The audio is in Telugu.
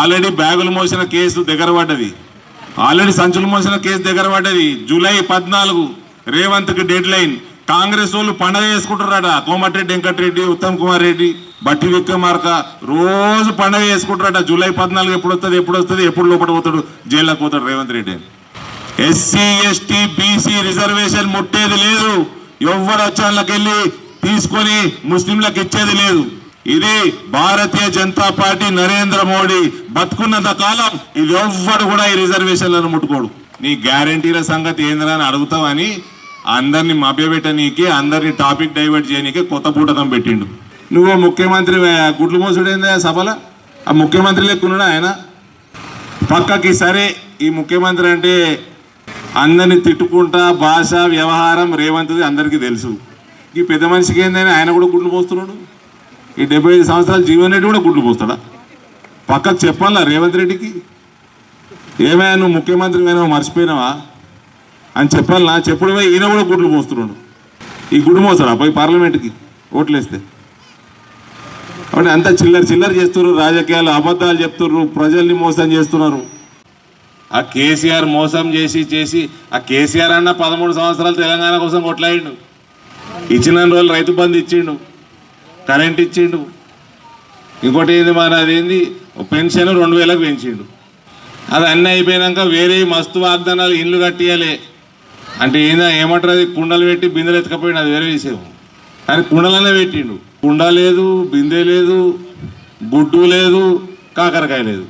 ఆల్రెడీ బ్యాగులు మోసిన కేసు దగ్గర పడ్డది. ఆల్రెడీ సంచులు మోసిన కేసు దగ్గర పడ్డది. జూలై పద్నాలుగు రేవంత్కి డెడ్ లైన్ కాంగ్రెస్ వాళ్ళు పండగ చేసుకుంటారట కోమటిరెడ్డి వెంకటరెడ్డి ఉత్తమ్ కుమార్ రెడ్డి బట్టి విక్రమార్క రోజు పండగ చేసుకుంటారట జూలై పద్నాలుగు ఎప్పుడు వస్తుంది ఎప్పుడు వస్తుంది ఎప్పుడు లోపల పోతాడు జైల్లోకి పోతాడు Revanth Reddy. SC ST BC reservation ముట్టేది లేదు. ఎవ్వరు వచ్చాళ్ళకి వెళ్ళి తీసుకొని ముస్లింలకు ఇచ్చేది లేదు. ఇది భారతీయ జనతా పార్టీ నరేంద్ర మోడీ బతుకున్నంత కాలం ఇది ఎవ్వడు కూడా ఈ రిజర్వేషన్లను ముట్టుకోడు. నీ గ్యారంటీల సంగతి ఏందని అని అడుగుతావని అందరిని మభ్యపెట్టనీకి అందరిని టాపిక్ డైవర్ట్ చేయనీకి కొత్త పూటకం పెట్టిండు. నువ్వు ముఖ్యమంత్రి గుడ్లు మోసుడైందా సభల? ఆ ముఖ్యమంత్రి లెక్కున్నాడు ఆయన? పక్కకి సరే ఈ ముఖ్యమంత్రి అంటే అందరిని తిట్టుకుంటా భాష వ్యవహారం రేవంత్ది అందరికీ తెలుసు. ఈ పెద్ద మనిషికి ఏందని ఆయన కూడా గుడ్లు పోస్తున్నాడు ఈ డెబ్బై ఐదు సంవత్సరాలు జీవన్ రెడ్డి కూడా గుడ్లు పోస్తాడా? పక్కకు చెప్పాలా రేవంత్ రెడ్డికి? ఏమైనా నువ్వు ముఖ్యమంత్రి అయినా మర్చిపోయినావా? అని చెప్పాలనా చెప్పుడు ఈయన కూడా గుడ్లు పోస్తున్నాడు. ఈ గుడ్డు మోస్తాడా? పోయి పార్లమెంట్కి ఓట్లు వేస్తే కాబట్టి అంతా చిల్లర చిల్లర చేస్తున్నారు రాజకీయాలు అబద్ధాలు చెప్తున్నారు ప్రజల్ని మోసం చేస్తున్నారు. ఆ కేసీఆర్ మోసం చేసి చేసి ఆ కేసీఆర్ అన్న పదమూడు సంవత్సరాలు తెలంగాణ కోసం కొట్లాడిండు. ఇచ్చిన రోజులు రైతు బంధు ఇచ్చిండు. కరెంట్ ఇచ్చిండు. ఇంకోటి ఏంది మరి అదేంది పెన్షన్ రెండు వేలకు పెంచిండు. అది అన్నీ అయిపోయినాక వేరే మస్తు వాగ్దానాలు ఇల్లు కట్టియాలి. అంటే ఏందా ఏమంటారు అది? కుండలు పెట్టి బిందెలు ఎత్తుకపోయిండు అది వేరే విషయం. కానీ కుండలనే పెట్టిండు. కుండ లేదు బిందె లేదు గుడ్డు లేదు కాకరకాయ లేదు.